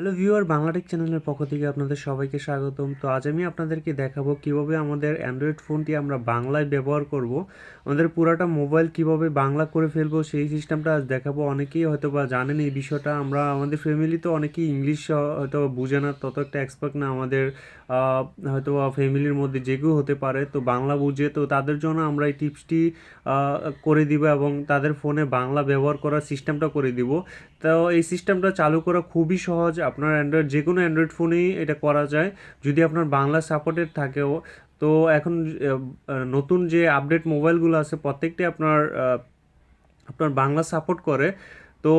Hello viewer Bangla Tech চ্যানেলের পক্ষ থেকে আপনাদের সবাইকে স্বাগতম। তো আজ আমি আপনাদেরকে দেখাবো কীভাবে আমাদের অ্যান্ড্রয়েড ফোনটি আমরা বাংলায় ব্যবহার করব। আমাদের পুরাটা মোবাইল কীভাবে বাংলা করে ফেলব, সেই সিস্টেমটা আজ দেখাবো। অনেকেই হয়তো বা জানেন এই বিষয়টা। আমরা, আমাদের ফ্যামিলিতে অনেকেই ইংলিশ হয়তো বুঝে না, তত একটা এক্সপার্ট না আমাদের হয়তো ফ্যামিলির মধ্যে যে কেউ হতে পারে। তো বাংলা বুঝে, তো তাদের জন্য আমরা এই টিপসটি করে দিব এবং তাদের ফোনে বাংলা ব্যবহার করার সিস্টেমটা করে দিব। তো এই সিস্টেমটা চালু করা খুবই সহজ। আপনার অ্যান্ড্রয়েড যে কোনো অ্যান্ড্রয়েড ফোনেই এটা করা যায়। যদি আপনার বাংলা সাপোর্টেড থাকেও, তো এখন নতুন যে আপডেট মোবাইলগুলো আছে, প্রত্যেকটি আপনার আপনার বাংলা সাপোর্ট করে। তো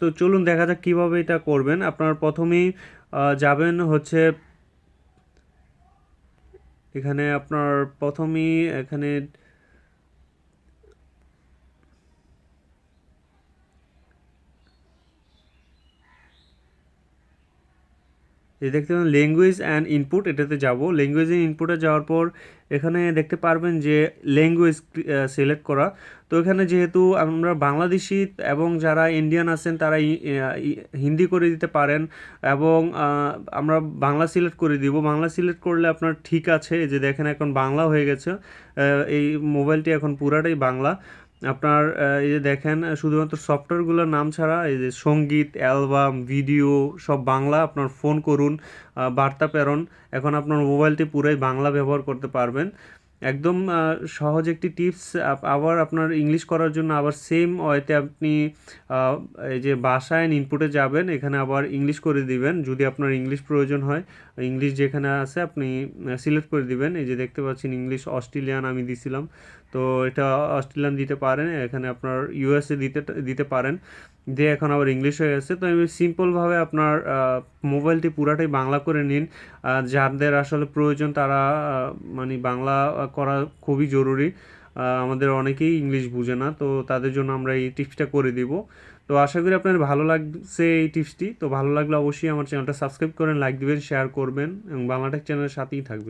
তো চলুন দেখা যাক কীভাবে এটা করবেন। আপনার প্রথমেই যাবেন হচ্ছে, এখানে আপনার প্রথমেই এখানে এই দেখতে পাবেন ল্যাঙ্গুয়েজ অ্যান্ড ইনপুট এটাতে যাব। ল্যাঙ্গুয়েজ অ্যান্ড ইনপুটে যাওয়ার পর এখানে দেখতে পারবেন যে ল্যাঙ্গুয়েজ সিলেক্ট করা। তো এখানে যেহেতু আমরা বাংলাদেশি এবং যারা ইন্ডিয়ান আছেন, তারা হিন্দি করে দিতে পারেন এবং আমরা বাংলা সিলেক্ট করে দিব। বাংলা সিলেক্ট করলে আপনার ঠিক আছে। যে দেখেন এখন বাংলা হয়ে গেছে। এই মোবাইলটি এখন পুরাটাই বাংলা। আপনার এই যে দেখেন শুধুমাত্র সফটওয়্যারগুলোর নাম ছাড়া এই যে সংগীত, অ্যালবাম, ভিডিও, সব বাংলা আপনার ফোন করুন বার্তা প্রেরণ। এখন আপনার মোবাইলটি পুরাই বাংলা ব্যবহার করতে পারবেন। একদম সহজ একটি টিপস আবার আপনার ইংলিশ করার জন্য আবার সেম ওয়েতে আপনি এই যে অ্যান্ড ইনপুটে যাবেন, এখানে আবার ইংলিশ করে দিবেন। যদি আপনার ইংলিশ প্রয়োজন হয়, ইংলিশ যেখানে আছে আপনি সিলেক্ট করে দিবেন। এই যে দেখতে পাচ্ছেন ইংলিশ অস্ট্রেলিয়ান আমি দিছিলাম। তো এটা অস্ট্রেলিয়ান দিতে পারেন, এখানে আপনার ইউএসএ দিতে দিতে পারেন। দিয়ে এখন আবার ইংলিশ হয়ে গেছে। তো আমি সিম্পলভাবে আপনার মোবাইলটি পুরাটাই বাংলা করে নিন। যাদের আসলে প্রয়োজন তারা মানে বাংলা করা খুবই জরুরি। আমাদের অনেকেই ইংলিশ বুঝে না, তো তাদের জন্য আমরা এই টিপসটা করে দিব। তো আশা করি আপনার ভালো লাগছে এই টিপসটি তো ভালো লাগলে অবশ্যই আমার চ্যানেলটা সাবস্ক্রাইব করেন লাইক দিবেন শেয়ার করবেন এবং বাংলাটেক চ্যানেলের সাথেই থাকবেন।